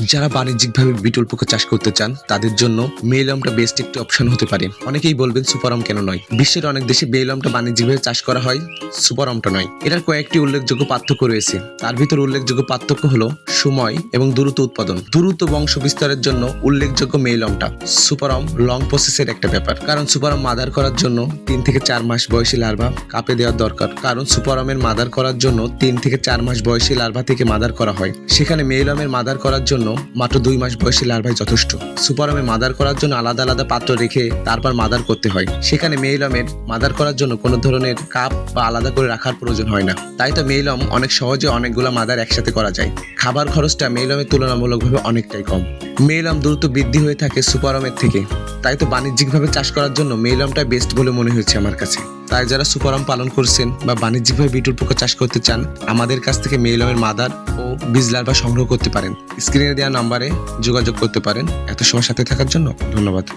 যারা বাণিজ্যিকভাবে বিটল পোকা চাষ করতে চান, তাদের জন্য মেইলমটা বেস্ট একটি অপশন হতে পারে। অনেকেই বলবেন সুপারম কেন নয়? বিশ্বের অনেক দেশে মেইলমটা বাণিজ্যিকভাবে চাষ করা হয়, সুপারমটা নয়। এটার কয়েকটি উল্লেখযোগ্য পার্থক্য রয়েছে। তার ভিতর উল্লেখযোগ্য পার্থক্য হলো সময় এবং দ্রুত উৎপাদন। দ্রুত বংশ বিস্তারের জন্য উল্লেখযোগ্য মেইলমটা সুপারম লং প্রসেসের একটা ব্যাপার। কারণ সুপারম মাদার করার জন্য তিন থেকে চার মাস বয়সী লার্ভা কাপে দেওয়ার দরকার। কারণ সুপারমের মাদার করার জন্য তিন থেকে চার মাস বয়সী লার্ভা থেকে মাদার করা হয়। সেখানে মেইলমের মাদার করার জন্য মাত্র দুই মাস বয়সী লার্ভাই যথেষ্ট। সুপারমে মাদার করার জন্য আলাদা আলাদা পাত্র রেখে তারপর মাদার করতে হয়। সেখানে মেইলমের মাদার করার জন্য কোনো ধরনের কাপ বা আলাদা করে রাখার প্রয়োজন হয় না। তাই তো মেইলম অনেক সহজে অনেকগুলো মাদার একসাথে করা যায়। খাবার খরচটা মেইলমের তুলনামূলকভাবে অনেকটাই কম। মেইলম দ্রুত বৃদ্ধি হয়ে থাকে সুপারমের থেকে। তাই তো বাণিজ্যিকভাবে চাষ করার জন্য মেইলমটা বেস্ট বলে মনে হয়েছে আমার কাছে। তাই যারা সুপারম পালন করছেন বা বাণিজ্যিকভাবে বিটুল পোকা চাষ করতে চান, আমাদের কাছ থেকে মেইলমের মাদার ও বীজ লার্ভা সংগ্রহ করতে পারেন। স্ক্রিনে দেওয়া নাম্বারে যোগাযোগ করতে পারেন। এত সময় সাথে থাকার জন্য ধন্যবাদ।